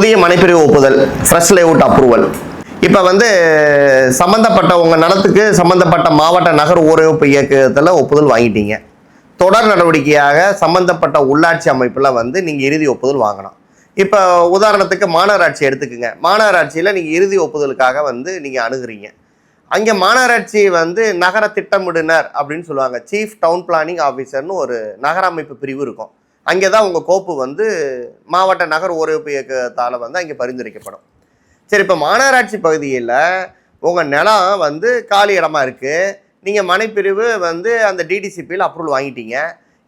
புதிய மனைப்பிரிவு ஒப்புதல் fresh layout approval இப்போ வந்து சம்மந்தப்பட்ட உங்கள் நலத்துக்கு சம்மந்தப்பட்ட மாவட்ட நகர் ஊரமைப்பு இயக்கத்தில் ஒப்புதல் வாங்கிட்டீங்க. தொடர் நடவடிக்கையாக சம்மந்தப்பட்ட உள்ளாட்சி அமைப்பில் வந்து நீங்கள் இறுதி ஒப்புதல் வாங்கணும். இப்போ உதாரணத்துக்கு மாநகராட்சி எடுத்துக்கோங்க. மாநகராட்சியில் நீங்கள் இறுதி ஒப்புதலுக்காக வந்து நீங்கள் அணுகிறீங்க. அங்கே மாநகராட்சி வந்து நகர திட்டமிடுனர் அப்படின்னு சொல்லுவாங்க. சீஃப் டவுன் பிளானிங் ஆஃபீஸர்னு ஒரு நகர அமைப்பு பிரிவு இருக்கும். அங்கே தான் உங்கள் கோப்பு வந்து மாவட்ட நகர் ஊரமைப்பு இயக்கத்தால் வந்து அங்கே பரிந்துரைக்கப்படும். சரி இப்போ மாநகராட்சி பகுதியில் உங்கள் நிலம் வந்து காலி இடமா இருக்குது நீங்கள் மனைப்பிரிவு வந்து அந்த டிடிசிபியில் அப்ரூவல் வாங்கிட்டீங்க.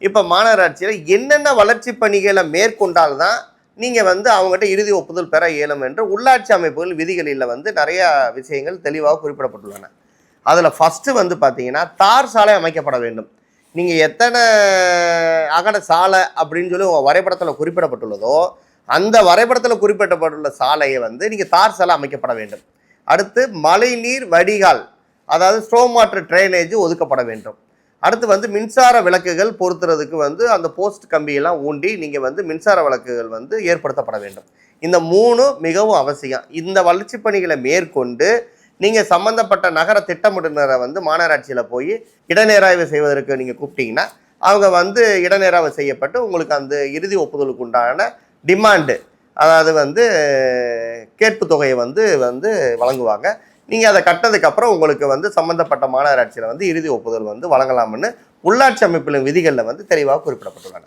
இப்போ மாநகராட்சியில் என்னென்ன வளர்ச்சி பணிகளை மேற்கொண்டால் தான் நீங்கள் வந்து அவங்ககிட்ட இறுதி ஒப்புதல் பெற இயலும் என்று உள்ளாட்சி அமைப்புகள் விதிகளில் வந்து நிறையா விஷயங்கள் தெளிவாக குறிப்பிடப்பட்டுள்ளன. அதில் ஃபஸ்ட்டு வந்து பார்த்தீங்கன்னா தார் சாலை அமைக்கப்பட வேண்டும். நீங்கள் எத்தனை அகட சாலை அப்படின்னு சொல்லி உங்கள் வரைபடத்தில் குறிப்பிடப்பட்டுள்ளதோ அந்த வரைபடத்தில் குறிப்பிடப்பட்டுள்ள சாலையை வந்து நீங்கள் தார் சாலை அமைக்கப்பட வேண்டும். அடுத்து மழைநீர் வடிகால் அதாவது ஸ்ட்ரோம் வாட்டர் ட்ரைனேஜ் ஒதுக்கப்பட வேண்டும். அடுத்து வந்து மின்சார விளக்குகள் பொருத்துறதுக்கு வந்து அந்த போஸ்ட் கம்பியெல்லாம் ஊண்டி நீங்கள் வந்து மின்சார விளக்குகள் வந்து ஏற்படுத்தப்பட வேண்டும். இந்த மூணு மிகவும் அவசியம். இந்த வளர்ச்சி பணிகளை மேற்கொண்டு நீங்கள் சம்மந்தப்பட்ட நகர திட்டமிடுநரை வந்து மாநகராட்சியில் போய் இடநேராய்வு செய்வதற்கு நீங்கள் கூப்பிட்டீங்கன்னா அவங்க வந்து இடநேராய்வு செய்யப்பட்டு உங்களுக்கு அந்த இறுதி ஒப்புதலுக்கு உண்டான டிமாண்டு அதாவது வந்து கேட்பு தொகையை வந்து வந்து வழங்குவாங்க. நீங்கள் அதை கட்டதுக்கப்புறம் உங்களுக்கு வந்து சம்மந்தப்பட்ட மாநகராட்சியில் வந்து இறுதி ஒப்புதல் வந்து வழங்கலாம்னு உள்ளாட்சி அமைப்பிலும் விதிகளில் வந்து தெளிவாக குறிப்பிடப்பட்டுள்ளன.